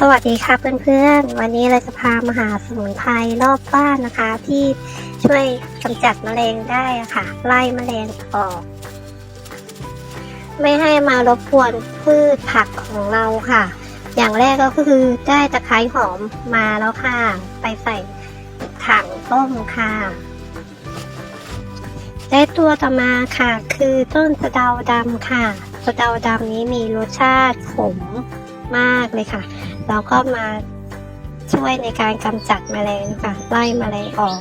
สวัสดีค่ะเพื่อนๆ วันนี้เราจะพามาหาสมุนไพรรอบบ้านนะคะ ที่ช่วยกำจัดแมลงได้ะค่ะ ไล่แมลงออก ไม่ให้มารบกวนพืชผักของเราค่ะ อย่างแรกก็คือได้ตะไคร้หอมมาแล้วค่ะ ไปใส่ถังต้มค่ะ และตัวต่อมาค่ะ คือต้นสะเดาดำค่ะ สะเดาดำนี้มีรสชาติขม มากเลยค่ะเราก็มาช่วยในการกำจัดแมลงค่ะ ไล่แมลงออก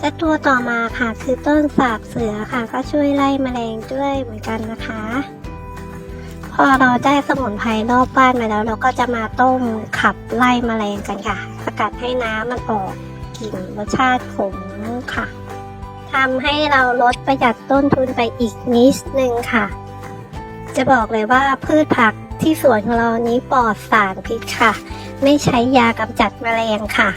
และตัวต่อมาค่ะคือต้นสาบเสือค่ะ ก็ช่วยไล่แมลงด้วยเหมือนกันนะคะ พอเราได้สมุนไพรรอบบ้านมาแล้ว เราก็จะมาต้มขับไล่แมลงกันค่ะ สกัดให้น้ำมันออกกลิ่นรสชาติขมค่ะทำให้เราลดประหยัดต้นทุนไปอีกนิดนึงค่ะ จะบอกเลยว่าพืชผัก ที่สวนของเรานี้ปลอดสารพิษค่ะ ไม่ใช้ยากำจัดแมลงค่ะ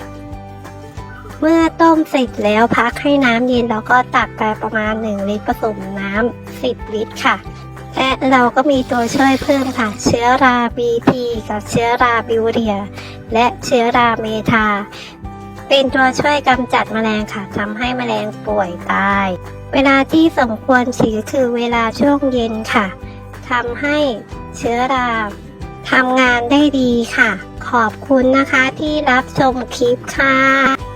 เมื่อต้มเสร็จแล้วพักให้น้ำเย็นแล้วก็ตักไปประมาณ 1 ลิตรผสมน้ำ10 ลิตรค่ะ และเราก็มีตัวช่วยเพิ่มค่ะ เชื้อราบีทีกับเชื้อราบิวเรีย และเชื้อราเมทา เป็นตัวช่วยกำจัดแมลงค่ะทำให้แมลงป่วยตาย เวลาที่สมควรฉีดคือเวลาช่วงเย็นค่ะทำให้ เชื้อราทำงานได้ดีค่ะ ขอบคุณนะคะที่รับชมคลิปค่ะ